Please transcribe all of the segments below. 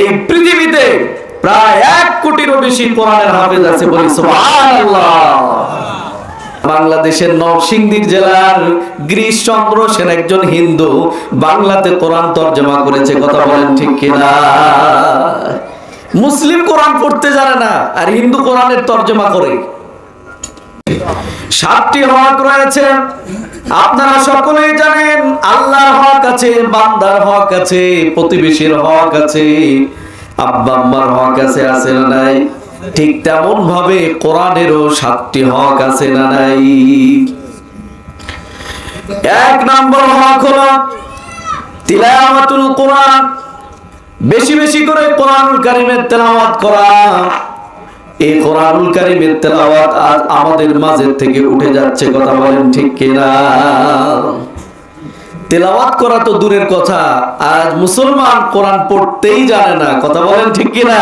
এই পৃথিবীতে প্রায় এক কোটিরও বেশি কোরআনের হাফেজ আছে বলি সুবহানাল্লাহ। বাংলাদেশের নরসিংদীর জেলার গিরিশ চন্দ্র সেন একজন হিন্দু, বাংলাতে কোরআন তর্জমা করেছে, কথা বলেন ঠিক কিনা? মুসলিম কোরআন পড়তে জানে না, আর হিন্দু কোরআনের তর্জমা করে। সাতটি। হক রয়েছে। আপনারা সকলেই জানেন, আল্লাহর হক আছে, বান্দার হক আছে, প্রতিবেশীর হক আছে, আব্বা আম্মার হক আছে আছে না নাই? ঠিক তেমন ভাবে কোরআনেরও সাতটি হক আছে না নাই? এক নম্বর হক হলো তিলাওয়াতুল কোরআন। বেশি বেশি করে কোরআনুল কারিমের তেলাওয়াত করা। এই কোরআনুল কারিমের তেলাওয়াত আজ আমাদের মাঝের থেকে উঠে যাচ্ছে, কথা বলেন ঠিক কিনা? তেলাওয়াত করা তো দূরের কথা, আজ মুসলমান কোরআন পড়তেই জানে না, কথা বলেন ঠিক কিনা?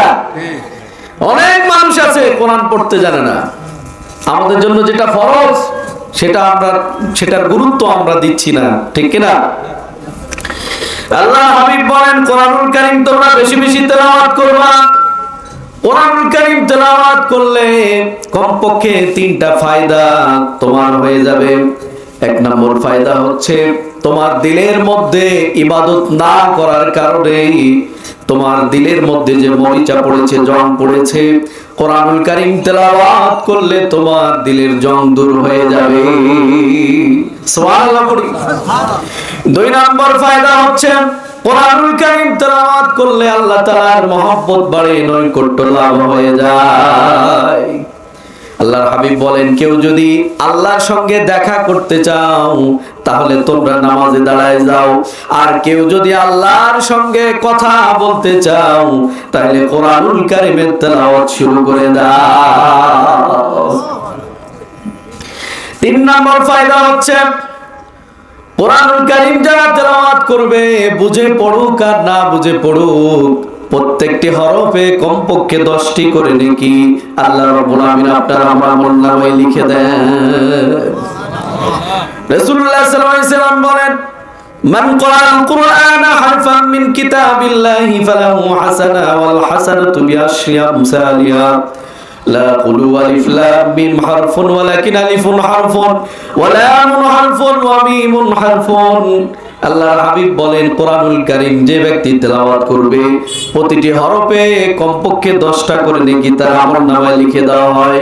অনেক মানুষ আছে কোরআন পড়তে জানে না। আমাদের জন্য যেটা ফরজ, সেটা আমরা, সেটার গুরুত্ব আমরা দিচ্ছি না, ঠিক কিনা? আল্লাহ হাবিব বলেন, কোরআনুল কারীম তোমরা বেশি বেশি তেলাওয়াত করবা। কোরআনুল কারীম তেলাওয়াত করলে কমপক্ষে তিনটা ফায়দা তোমার হয়ে যাবে। এক নম্বর ফায়দা হচ্ছে তোমার দিলের মধ্যে ইবাদত না করার কারণে তোমার দিলের মধ্যে যে মরিচা পড়েছে, জং পড়েছে, কোরআনুল কারীম তেলাওয়াত করলে তোমার দিলের জং দূর হয়ে যাবে। সুবহানাল্লাহ দুই নম্বর ফায়দা হচ্ছে কোরআনুল কারীম তেলাওয়াত করলে আল্লাহ তাআলার মহব্বত বাড়ে, নৈকট্য লাভ হয়ে যায়। আল্লাহর হাবিব বলেন, কেউ যদি আল্লাহর সঙ্গে দেখা করতে চাও, তাহলে তোমরা নামাজে দাঁড়ায় যাও। আর কেউ যদি আল্লাহর সঙ্গে কথা বলতে চাও, তাহলে কোরআনুল কারীমের তেলাওয়াত শুরু করে দাও। তিন নম্বর ফায়দা হচ্ছে কোরআনুল কারীম যারা তেলাওয়াত করবে, বুঝে পড়ুক আর না বুঝে পড়ুক, প্রত্যেকটি হরফে কমপক্ষে দশটি করে নাকি। আল্লাহ রাব্বুল আমিন আপনার আমার আমল নামায় লিখে দেন। রাসূলুল্লাহ সাল্লাম বলেন, মান ক্বারাল কুরআনা হারফান মিন কিতাবিল্লাহি ফালাহু হাসানা ওয়াল হাসানাতু বিআশরি আমসালিহা। لا قلوا ألف لام ميم حرف ولكن ألف حرف ولام حرف وميم حرف আল্লাহর হাবিব বলেন কোরআনুল কারীম যে ব্যক্তি তেলাওয়াত করবে প্রতিটি হরফে কমপক্ষে দশটা করে নেকি তার আমল নামায় লিখে দেওয়া হয়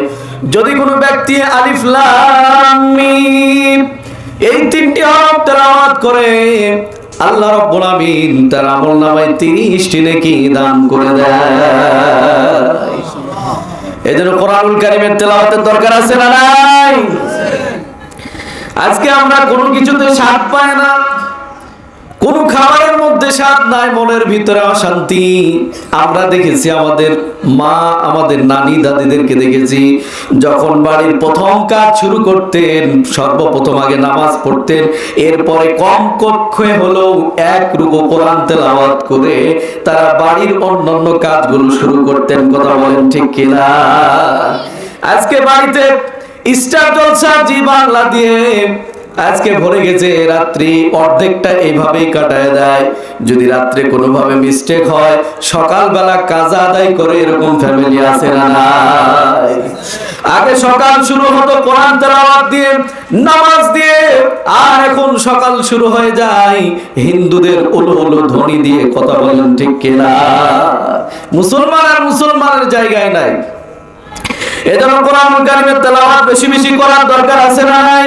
যদি কোনো ব্যক্তি আলিফ লাম মিম এই তিনটি হরফ তেলাওয়াত করে আল্লাহ রাব্বুল আমিন তার আমল নামায় 30টি নেকি দান করে দেয় এজন্য কোরআনুল কারিমের তেলাওয়াতের দরকার আছে না নাই? আজকে আমরা কোনো কিছুতে স্বাদ পাই না। কোন খাবারের মধ্যে স্বাদ নাই, মনের ভিতরে অশান্তি। আমরা দেখেছি আমাদের মা, আমাদের নানি, দাদিদেরকে দেখেছি, যখন বাড়ির প্রথম কাজ শুরু করতেন, সর্বপ্রথম আগে নামাজ পড়তেন, এরপরে কম কক্ষে হলেও এক রুকু কোরআন তেলাওয়াত করে তারা বাড়ির অন্যান্য কাজগুলো শুরু করতেন। কথা বলেন ঠিক কিনা? আজকে বাড়িতে স্টার জলসা জি বাংলা দিয়ে আজকে ভরে গেছে রাত্রি অর্ধেকটা এইভাবেই কাটায় দেয়। যদি রাত্রে কোনোভাবে মিস্টেক হয় সকালবেলা কাজা আদায় করে এরকম ফ্যামিলি আছে না আগে সকাল শুরু হতো কোরআন তেলাওয়াত দিয়ে নামাজ দিয়ে আর এখন সকাল শুরু হয়ে যায়। হিন্দুদের উলো উলো ধ্বনি দিয়ে কথা বলেন ঠিক কিনা? মুসলমান আর মুসলমানের জায়গায় নাই। এজন্য কোরআন কারিমের তেলাওয়াত বেশি বেশি করার দরকার আছে না নাই?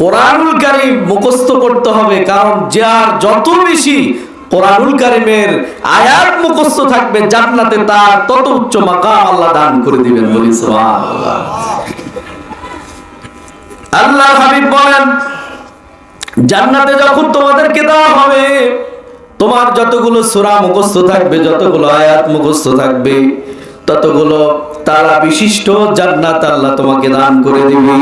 কোরআনুল কারিম মুখস্থ করতে হবে, কারণ যার যত বেশি কোরআনুল কারিমের আয়াত মুখস্থ থাকবে জান্নাতে তার তত উচ্চ আল্লাহ দান করে দিবেন বলি আল্লাহ হাবিব বলেন, জান্নাতে যখন তোমাদেরকে দেওয়া হবে, তোমার যতগুলো সূরা মুখস্থ থাকবে, যতগুলো আয়াত মুখস্থ থাকবে, ততগুলো তালা বিশিষ্ট জান্নাত আল্লাহ তোমাকে দান করে দিবে।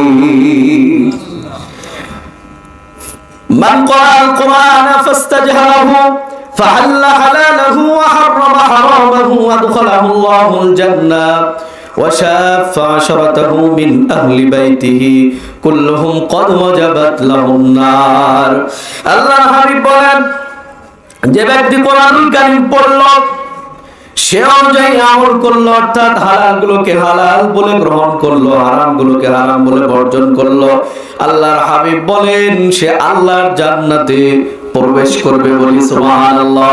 من قرأ القرآن فاستجهره فحل حلاله وحرم حرامه وادخله الله الجنة وشاف عشرته من أهل بيته كلهم قد وجبت لهم النار الله হাবিব বলেন যে ব্যক্তি কোরআনুল কারীম পড়ল সে অনুযায়ী আমল করল, অর্থাৎ হালাল গুলোকে হালাল বলে গ্রহণ করল হারাম গুলোকে হারাম বলে বর্জন করল। আল্লাহর হাবিব বলেন, সে আল্লাহর জান্নাতে প্রবেশ করবে বলি সুবহানাল্লাহ।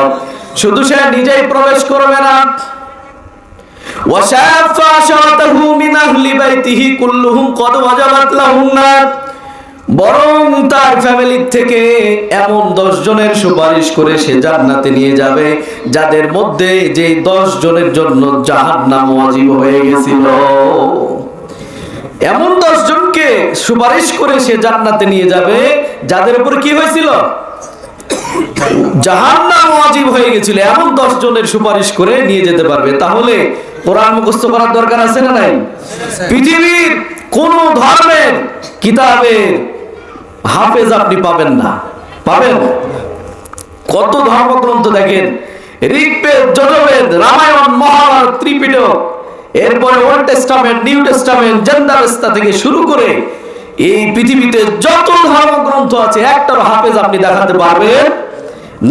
শুধু সে নিজেই প্রবেশ করবে না। ওয়াসাফা শাতাহু মিন আহলি বাইতিহি কুল্লুহুম কদ ওয়াজাবাত লাহুন নার। বরং তার ফ্যামিলি থেকে এমন দশ জনের সুপারিশ করে সে জান্নাতে নিয়ে যাবে, যাদের মধ্যে যে দশ জনের জন্য জাহান নাম ওয়াজিব হয়ে গেছিল। এমন দশ জনকে সুপারিশ করে সে জান্নাতে নিয়ে যাবে, যাদের উপর কি হয়েছিল? জাহান্নাম ওয়াজিব হয়ে গেছিল। এমন দশ জনের সুপারিশ করে নিয়ে যেতে পারবে। তাহলে কোরআন মুখস্থ করার দরকার আছে না নাই? পৃথিবীর কোন ধর্মের কিতাবের হাফেজ আপনি পাবেন না। পাবেন? কত ধর্মগ্রন্থ দেখেন? ঋগ্বেদ যজুর্বেদ রামায়ণ, মহাভারত, ত্রিপিটক। এরপরে old testament, new testament Zend Avesta থেকে শুরু করে এই পৃথিবীতে যত ধর্মগ্রন্থ আছে একটার হাফেজ আপনি দেখাতে পারবেন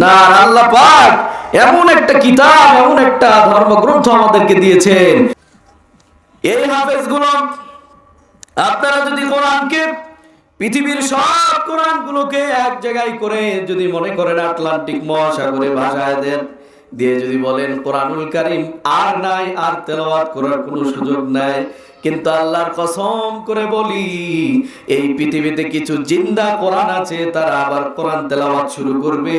না। আল্লাহ পাক এমন একটা কিতাব, এমন একটা ধর্মগ্রন্থ আমাদেরকে দিয়েছেন। এই হাফেজগুলো আপনারা যদি কোরআনকে পৃথিবীর সব কোরআন গুলোকে এক জায়গায় করে যদি মনে করেন আটলান্টিক মহাসাগরে ভাষায় দেন, দিয়ে যদি বলেন কোরআনুল কারিম আর নাই, আর তেলাওয়াত করার কোনো সুযোগ নাই, কিন্তু আল্লাহর কসম করে বলি, এই পৃথিবীতে কিছু জিন্দা কোরআন আছে, তারা আবার কোরআন তেলাওয়াত শুরু করবে,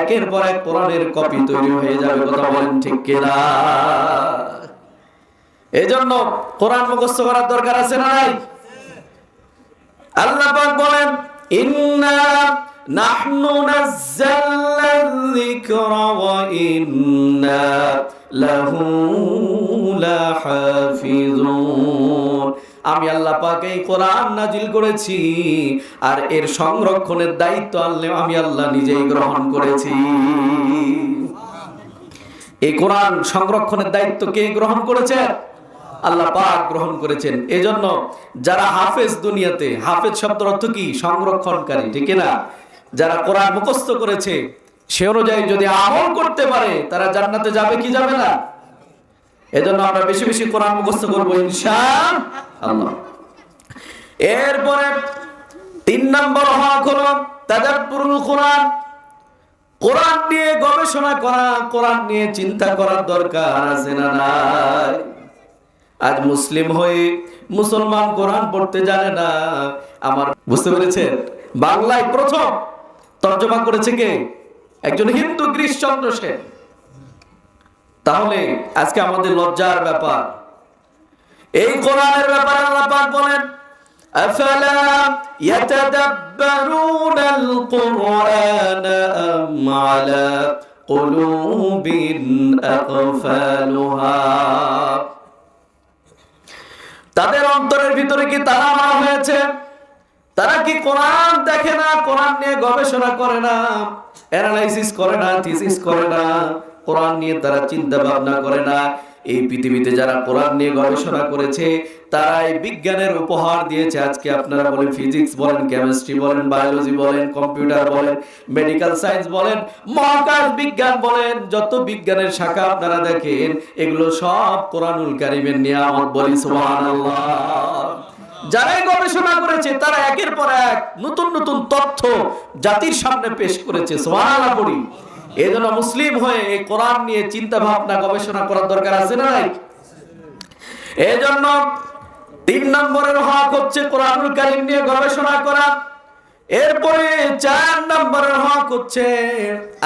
একের পর এক কোরআনের কপি তৈরি হয়ে যাবে, কথা বলেন ঠিক কিনা? এই জন্য কোরআন মুখস্থ করার দরকার আছে না নাই? আল্লাহ বলেন, ইন্না নাহনু ওয়া ইন্না লাহু লাহাফিজুন। আমি আল্লাহ পাক এই কোরআন নাজিল করেছি আর এর সংরক্ষণের দায়িত্ব আল্লাহ আমি আল্লাহ নিজেই গ্রহণ করেছি। এই কোরআন সংরক্ষণের দায়িত্ব কে গ্রহণ করেছে? আল্লাহ পাক গ্রহণ করেছেন। এজন্য যারা হাফেজ দুনিয়াতে, হাফেজ শব্দের অর্থ কি? সংরক্ষণকারী, ঠিক না যারা কোরআন মুখস্থ করেছে, সে অনুযায়ী যদি আমল করতে পারে, তারা জান্নাতে যাবে কি যাবে না? এজন্য আমরা বেশি বেশি কোরআন মুখস্থ করব, ইনশাআল্লাহ। এরপরে তিন নম্বর হক হলো তাদাব্বুরুল কোরআন। কোরআন নিয়ে গবেষণা করা, কোরআন নিয়ে চিন্তা করার দরকার আছে না নাই? আজ মুসলিম হয়ে মুসলমান কোরআন পড়তে জানে না আমার বুঝতে পেরেছেন বাংলায় প্রথম তর্জমা করেছে কে একজন হিন্দু গ্রীশচন্দ্র সেন তাহলে আজকে আমাদের লজ্জার ব্যাপার এই কোরআনের ব্যাপারে আল্লাহ পাক বলেন أفلا يتدبرون القرآن أم على قلوب أقفالها তাদের অন্তরের ভিতরে কি তারা মারা হয়েছে? তারা কি কোরআন দেখে না, কোরআন নিয়ে গবেষণা করে না অ্যানালাইসিস করে না থিসিস করে না, কোরআন নিয়ে তারা চিন্তা ভাবনা করে না? এই পৃথিবীতে যারা কোরআন নিয়ে গবেষণা করেছে, তারাই বিজ্ঞানের উপহার দিয়েছে। আজকে আপনারা বলেন ফিজিক্স বলেন, কেমিস্ট্রি বলেন, বায়োলজি বলেন, কম্পিউটার বলেন, মেডিকেল সায়েন্স বলেন, মহাকাশ বিজ্ঞান বলেন, যত বিজ্ঞানের শাখা আপনারা দেখেন, এগুলো সব কোরআনুল কারিমের নিয়ামত বলি, সুবহানাল্লাহ। যারাই গবেষণা করেছে, তারা একের পর এক নতুন নতুন তথ্য জাতির সামনে পেশ করেছে, সুবহানাল্লাহ পড়ি। এই জন্য মুসলিম হয়ে এই কোরআন নিয়ে চিন্তা ভাবনা গবেষণা করার দরকার আছে না নাই? এই জন্য তিন নম্বরের হক হচ্ছে কোরআনুল কারিম নিয়ে গবেষণা করা। এরপরে চার নম্বরের হক হচ্ছে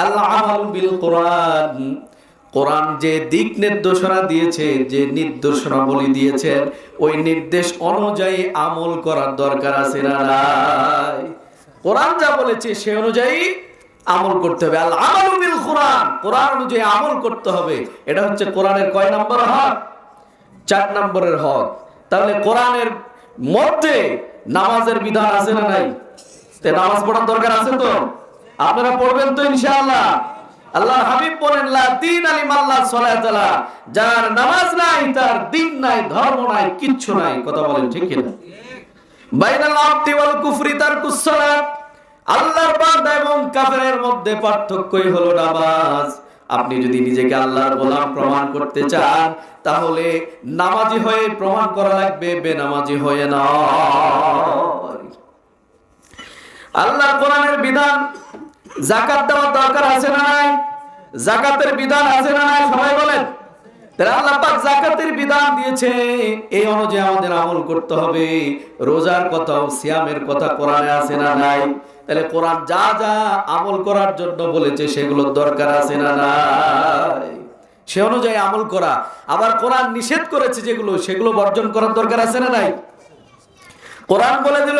আল্লাহ বিল কোরআন। কোরআন যে দিক নির্দেশনা দিয়েছে, যে নির্দেশনা বলি দিয়েছেন, ওই নির্দেশ অনুযায়ী আমল করার দরকার আছে না কোরআন যা বলেছে সে অনুযায়ী আমল করতে হবে। বিল কোরআন। কোরআন অনুযায়ী আমল করতে হবে। এটা হচ্ছে কোরআনের কয় নম্বর হক চার নম্বরের হক। তাহলে কোরআনের মধ্যে নামাজের বিধান আছে না নাই? নামাজ পড়ার দরকার আছে তো? আপনারা পড়বেন তো ইনশাআল্লাহ। আল্লাহ হাবিব বলেন দিন আলী যার নামাজ নাই, তার দিন নাই, ধর্ম নাই, কিচ্ছু নাই। কথা বলেন ঠিক কিনা? বাইনাল ওয়াল কুফরি সালাত। আল্লাহর বান্দা এবং কাফেরের মধ্যে পার্থক্যই হলো নামাজ। আপনি যদি নিজেকে আল্লাহর গোলাম প্রমাণ করতে চান, তাহলে নামাজি হয়ে প্রমাণ করা লাগবে, বেনামাজি হয়ে না আল্লাহ কোরআনের বিধান জাকাত দেওয়ার দরকার আছে না নাই? জাকাতের বিধান আছে না নাই? সবাই বলেন। আল্লাহ পাক জাকাতের বিধান দিয়েছে। এই অনুযায়ী আমাদের আমল করতে হবে। রোজার কথা সিয়ামের কথা কোরআনে আছে না নাই? তাহলে কোরআন যা যা আমল করার জন্য বলেছে, সেগুলোর দরকার আছে না সে অনুযায়ী আমল করা। আবার কোরআন নিষেধ করেছে যেগুলো, সেগুলো বর্জন করার দরকার আছে না নাই? কোরআন বলে দিল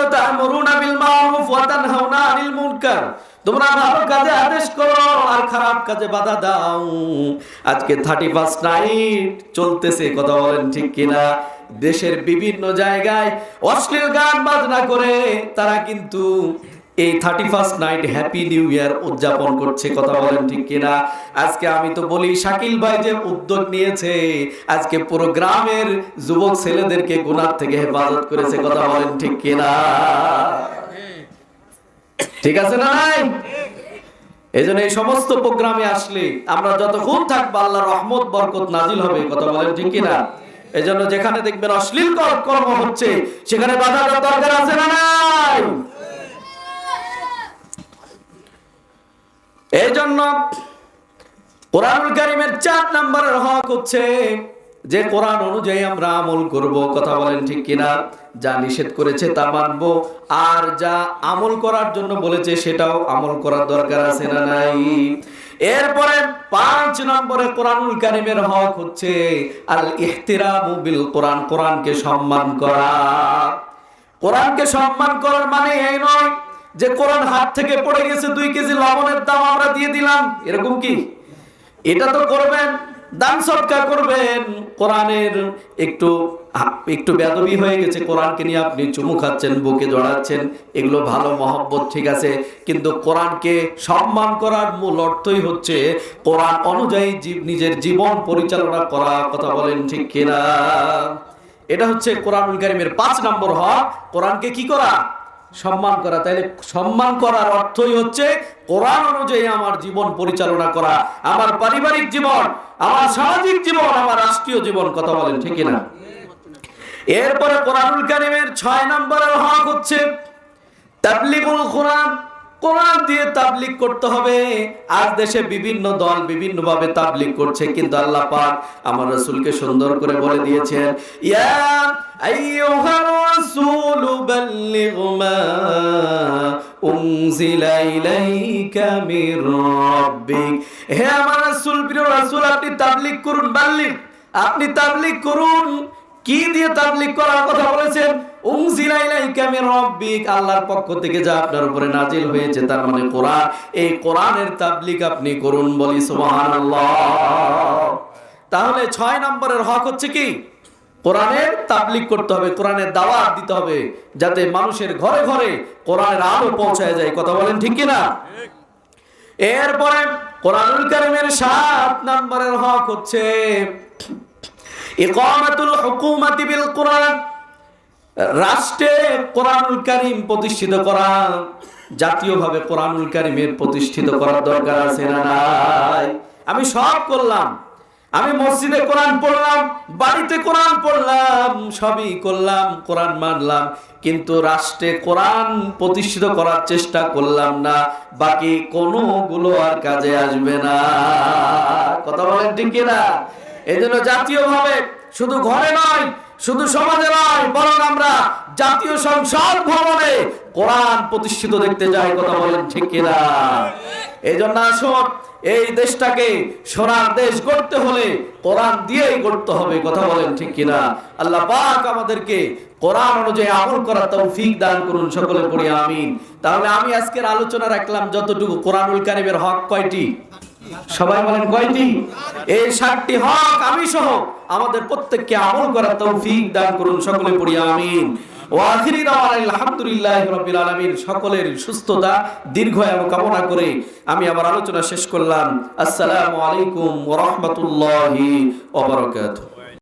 আনিল মুনকার। তোমরা ভালো কাজে আদেশ করো, আর খারাপ কাজে বাধা দাও। আজকে 31 নাইট চলতেছে, কথা বলেন ঠিক কিনা? দেশের বিভিন্ন জায়গায় অশ্লীল গান বাজনা করে, তারা কিন্তু এই thirty first night happy new year উদযাপন করছে, কথা বলেন ঠিক কিনা? আজকে আমি তো বলি, শাকিল ভাই যে উদ্যোগ নিয়েছে, আজকে পুরো গ্রামের যুবক ছেলেদেরকে গুনার থেকে হেফাজত করেছে, কথা বলেন ঠিক কিনা? ঠিক আছে না নাই? এই জন্য এই সমস্ত প্রোগ্রামে আসলে আমরা যতক্ষণ থাকব আল্লাহ রহমত, বরকত নাজিল হবে, কথা বলেন ঠিক কিনা? এই জন্য যেখানে দেখবেন অশ্লীল কর্ম হচ্ছে, সেখানে বাধা দরকার আছে না নাই? এই জন্য কোরআনুল কারিমের চার নম্বরের হক হচ্ছে যে কোরআন অনুযায়ী আমরা আমল করব। কথা বলেন ঠিক কিনা? যা নিষেধ করেছে তা মানবো। আর যা আমল করার জন্য বলেছে সেটাও আমল করার দরকার আছে না নাই? এরপরে পাঁচ নম্বরে কোরআনুল কারিমের হক হচ্ছে আল ইহতিরামু বিল কোরআন। কোরআনকে সম্মান করা। কোরআনকে সম্মান করার মানে এই নয় যে কোরআন হাত থেকে পড়ে গেছে দুই কেজি লবণের দাম আমরা দিয়ে দিলাম, এরকম কি? এটা তো করবেন, দান সৎকার করবেন। কোরআনের একটু একটু বেদবি হয়ে গেছে, কোরআনকে নিয়ে আপনি চুমু খাচ্ছেন, বুকে জড়াচ্ছেন, এগুলো ভালো মহব্বত, ঠিক আছে? কিন্তু কোরআনকে সম্মান করার মূল অর্থই হচ্ছে, কোরআন অনুযায়ী জীব- নিজের জীবন পরিচালনা করা, কথা বলেন ঠিক কিনা? এটা হচ্ছে কোরআনুল কারিমের পাঁচ নম্বর হক। কোরআনকে কি করা? সম্মান করা। তাইলে সম্মান করার অর্থই হচ্ছে কোরআন অনুযায়ী আমার জীবন পরিচালনা করা। আমার পারিবারিক জীবন, আমার সামাজিক জীবন, আমার রাষ্ট্রীয় জীবন, কথা বলেন, ঠিক না এরপরে কোরআনুল কারিমের ছয় নম্বরের হক হচ্ছে, তাবলিগুল কোরআন কোরআন দিয়ে তাবলিগ করতে হবে। আজ দেশে বিভিন্ন দল বিভিন্ন ভাবে তাবলিগ করছে, কিন্তু আল্লাহ পাক আমার রাসূলকে সুন্দর করে বলে দিয়েছেন, ইয়া বাল্লিগ মা উনজিলা ইলাইকা মির রাব্বিক। হে আমার রাসূল, প্রিয় রাসূল, আপনি তাবলিগ করুন, বাল্লিগ। আপনি তাবলিগ করুন। কি দিয়ে তাবলিগ করার কথা বলেছেন? মানে তাহলে ছয় নম্বরের হক হচ্ছে কি? কোরআনের তাবলিগ করতে হবে, কোরআনের দাওয়াত দিতে হবে, যাতে মানুষের ঘরে ঘরে কোরআনের আলো পৌঁছায় যায়। কথা বলেন ঠিক কি না এরপরে কোরআনুল কারিমের সাত নম্বরের হক হচ্ছে ইকামাতুল হুকুমাতি বিল কোরআন। রাষ্ট্রে কোরআনুল কারিম প্রতিষ্ঠিত করা, জাতীয়ভাবে কোরআনুল কারিমের প্রতিষ্ঠিত করার দরকার আছে না নাই? আমি সব করলাম। আমি মসজিদে কোরআন পড়লাম, বাড়িতে কোরআন পড়লাম, সবই করলাম, কোরআন মানলাম, কিন্তু রাষ্ট্রে কোরআন প্রতিষ্ঠিত করার চেষ্টা করলাম না, বাকি কোনোগুলো আর কাজে আসবে না। কথা বলেন ঠিক কিনা? এই জন্য জাতীয়ভাবে শুধু ঘরে নয় শুধু সমাজে নয়, বরং আমরা জাতীয় সংসদ ভবনে কোরআন প্রতিষ্ঠিত দেখতে যাই, কথা বলেন ঠিক কিনা? এই জন্য আসুন, এই দেশটাকে সোনার দেশ গড়তে হলে কোরআন দিয়েই গড়তে হবে, কথা বলেন ঠিক কিনা? আল্লাহ পাক আমাদেরকে কোরআন অনুযায়ী আমল করার তৌফিক দান করুন, সকলে পড়ি আমিন। তাহলে আমি আজকের আলোচনা রাখলাম যতটুকু কোরআনুল কারিমের হক কয়টি? সবাই বলেন কয়টি? এই সাতটি হক আমি সহ আমাদের প্রত্যেককে আমল করার তৌফিক দান করুন, সকলে পড়ি আমিন। ওয়াখিরি দাওয়ানা আলহামদুলিল্লাহ রাব্বিল আলামিন, সকলের সুস্থতা, দীর্ঘ এবং কামনা করে আমি আমার আলোচনা শেষ করলাম। আসসালামু আলাইকুম ওয়া রাহমাতুল্লাহি ওয়া বারাকাতুহু।